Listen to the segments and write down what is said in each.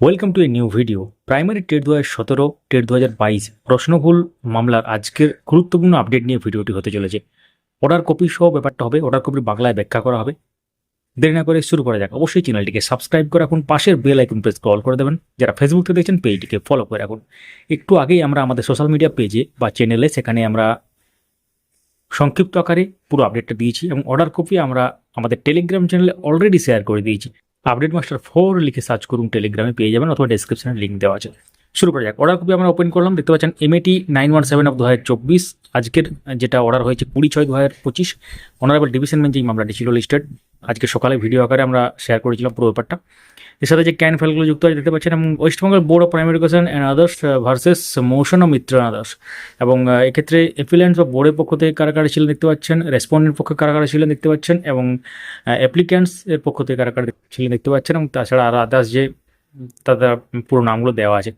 Welcome to a new video primary TET দু হাজার সতেরো টেট দু হাজার বাইশ। প্রশ্নভুল মামলার আজকের গুরুত্বপূর্ণ আপডেট নিয়ে ভিডিওটি হতে চলেছে। অর্ডার কপি সহ ব্যাপারটা হবে অর্ডার কপির বাংলায় ব্যাখ্যা করা হবে। দেরি না করে শুরু করা যাক। অবশ্যই চ্যানেলটিকে সাবস্ক্রাইব করে রাখুন, পাশের বেল আইকন প্রেস কল করে দেবেন। যারা ফেসবুক থেকে দেখছেন পেজটিকে ফলো করে রাখুন। একটু আগেই আমরা আমাদের সোশ্যাল মিডিয়া পেজে বা চ্যানেলে সেখানে আমরা সংক্ষিপ্ত আকারে পুরো আপডেটটা দিয়েছি এবং অর্ডার কপি আমরা আমাদের টেলিগ্রাম চ্যানেলে অলরেডি শেয়ার করে দিয়েছি। আপডেট মাস্টার ফোর লিখে সার্চ করুন টেলিগ্রামে পেয়ে যাবেন অথবা ডিসক্রিপশনে লিঙ্ক দেওয়া আছে। শুরু করা যাক। অর্ডার কপি আমরা ওপেন করলাম। দেখতে পাচ্ছেন M A T nine one seven of দু হাজার চব্বিশ। আজকের যেটা অর্ডার হয়েছে কুড়ি ছয় দু হাজার পঁচিশ। অনারেবল ডিভিশন বেঞ্চ এই মামলাটি ছিল লিস্টেড আজকে সকালে ভিডিও আকারে আমরা শেয়ার করেছিলাম পুরো ব্যাপারটা। এর সাথে যে ক্যান ফাইলগুলো যুক্ত আছে, দেখতে পাচ্ছেন, এবং West Bengal board of primary education and others versus motion ও মিত্র আদার্স এবং এক্ষেত্রে অ্যাপিলেন্স বা বোর্ডের পক্ষ থেকে কারা কারা ছিলেন দেখতে পাচ্ছেন রেসপন্ডেন্ট পক্ষে কারা কারা ছিলেন দেখতে পাচ্ছেন, এবং অ্যাপ্লিক্যান্টস এর পক্ষ থেকে কারা কারা ছিলেন দেখতে পাচ্ছেন, এবং তাছাড়া আর আদার্স যে, তাদের পুরো নামগুলো দেওয়া আছে।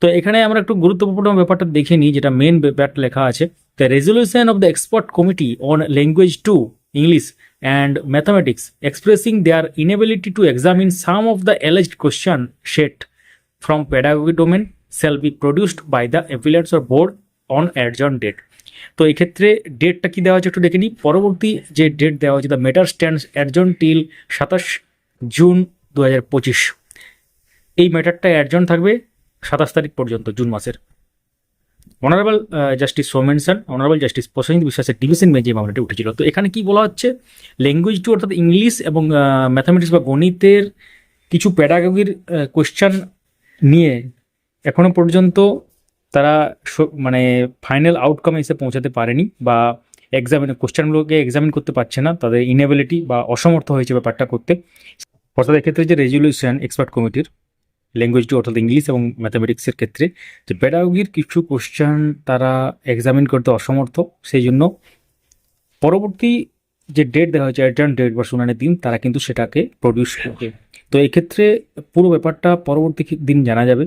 তো এখানে আমরা একটু গুরুত্বপূর্ণ ব্যাপারটা দেখে নিই, যেটা মেন ব্যাপারটা লেখা আছে। The resolution of the expert committee on language two English and mathematics expressing their inability to examine some of the alleged question set from pedagogy domain shall be produced by the appellants or board on adjourn date. তো এক্ষেত্রে ডেটটা কি দেওয়া হয়েছে একটু দেখে নিই পরবর্তী যে ডেট দেওয়া হয়েছে the matter stands adjourned till সাতাশ জুন দু হাজার পঁচিশ। এই ম্যাটারটা অ্যাডজন থাকবে সাতাশ তারিখ পর্যন্ত, জুন মাসের। Honourable justice Soumen Sen honourable justice Prasenjit বিশ্বাসের ডিভিশন বেঞ্চে এই মামলাটি উঠেছিল। তো এখানে কি বলা হচ্ছে? ল্যাঙ্গুয়েজ টু অর্থাৎ ইংলিশ এবং ম্যাথামেটিক্স বা গণিতের কিছু প্যাডাগগির কোয়েশ্চান নিয়ে এখনও পর্যন্ত তারা মানে ফাইনাল আউটকামে এসে পৌঁছাতে পারেনি বা এক্সামিন কোশ্চেনগুলোকে এক্সামিন করতে পারছে না। তাদের ইনেবিলিটি বা অসমর্থ হয়েছে ব্যাপারটা করতে। অর্থাৎ এক্ষেত্রে যে রেজলিউশন এক্সপার্ট কমিটির ল্যাঙ্গুয়েজ টু অর্থাৎ ইংলিশ এবং ম্যাথামেটিক্সের ক্ষেত্রে যে প্যাডাগগির কিছু কোশ্চেন তারা এক্সামিন করতে অসমর্থ সেই জন্য পরবর্তী যে ডেট দেওয়া হয়েছে অ্যাডজার্ন ডেট বা শুনানির দিন, তারা কিন্তু সেটাকে প্রডিউস করবে। তো এক্ষেত্রে পুরো ব্যাপারটা পরবর্তী দিন জানা যাবে।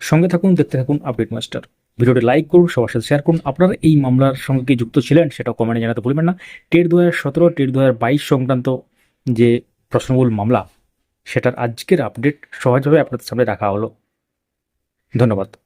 সঙ্গে থাকুন, দেখতে থাকুন আপডেট মাস্টার ভিডিওটি লাইক করুন, সবার সাথে শেয়ার করুন। আপনারা এই মামলার সঙ্গে কি যুক্ত ছিলেন সেটা কমেন্টে জানাতে ভুলবেন না। টেট দু হাজার সতেরো টেট দু হাজার বাইশ সংক্রান্ত যে প্রশ্নমূল মামলা সেটার আজকের আপডেট সহজভাবে আপনাদের সামনে রাখা হলো। ধন্যবাদ।